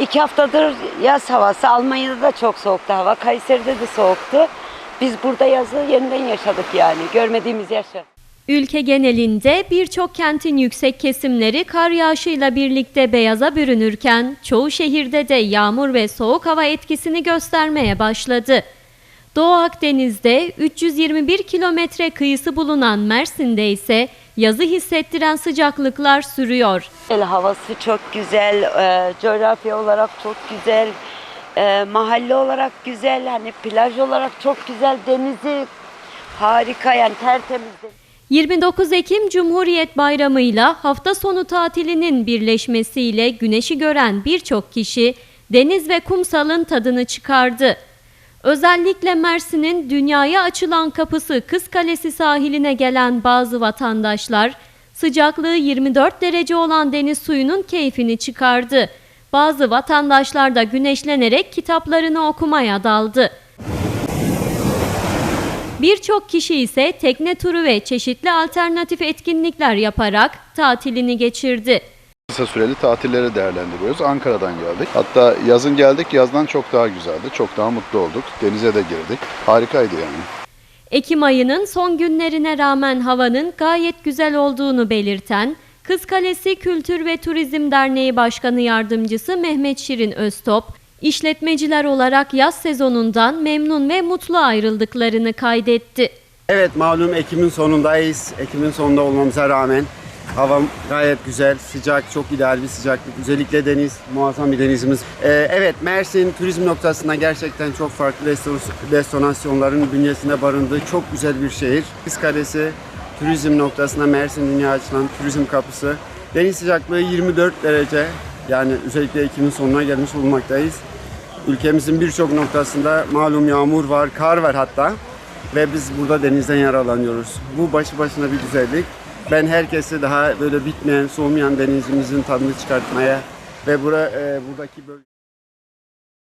iki haftadır yaz havası. Almanya'da da çok soğuktu hava. Kayseri'de de soğuktu. Biz burada yazı yeniden yaşadık yani. Görmediğimiz yaşı. Ülke genelinde birçok kentin yüksek kesimleri kar yağışıyla birlikte beyaza bürünürken çoğu şehirde de yağmur ve soğuk hava etkisini göstermeye başladı. Doğu Akdeniz'de 321 kilometre kıyısı bulunan Mersin'de ise yazı hissettiren sıcaklıklar sürüyor. Havası çok güzel, e, coğrafya olarak çok güzel, e, mahalle olarak güzel, hani plaj olarak çok güzel, denizi harika yani tertemiz. 29 Ekim Cumhuriyet Bayramı ile hafta sonu tatilinin birleşmesiyle güneşi gören birçok kişi deniz ve kumsalın tadını çıkardı. Özellikle Mersin'in dünyaya açılan kapısı Kız Kalesi sahiline gelen bazı vatandaşlar sıcaklığı 24 derece olan deniz suyunun keyfini çıkardı. Bazı vatandaşlar da güneşlenerek kitaplarını okumaya daldı. Birçok kişi ise tekne turu ve çeşitli alternatif etkinlikler yaparak tatilini geçirdi. Kısa süreli tatilleri değerlendiriyoruz. Ankara'dan geldik. Hatta yazın geldik. Yazdan çok daha güzeldi. Çok daha mutlu olduk. Denize de girdik. Harikaydı yani. Ekim ayının son günlerine rağmen havanın gayet güzel olduğunu belirten Kız Kalesi Kültür ve Turizm Derneği Başkanı Yardımcısı Mehmet Şirin Öztop, işletmeciler olarak yaz sezonundan memnun ve mutlu ayrıldıklarını kaydetti. Evet malum Ekim'in sonundayız. Ekim'in sonunda olmamıza rağmen hava gayet güzel, sıcak, çok ideal bir sıcaklık. Özellikle deniz, muazzam bir denizimiz. Ee, evet Mersin turizm noktasından gerçekten çok farklı restor- restorasyonların bünyesinde barındığı çok güzel bir şehir. Kız Kalesi turizm noktasında Mersin dünya açılan turizm kapısı. Deniz sıcaklığı 24 derece. Yani özellikle Ekim'in sonuna gelmiş bulunmaktayız. Ülkemizin birçok noktasında malum yağmur var, kar var hatta. Ve biz burada denizden yararlanıyoruz. Bu başı başına bir güzellik. Ben herkese daha böyle bitmeyen, soğumayan denizimizin tadını çıkartmaya ve bura, e, buradaki bölge...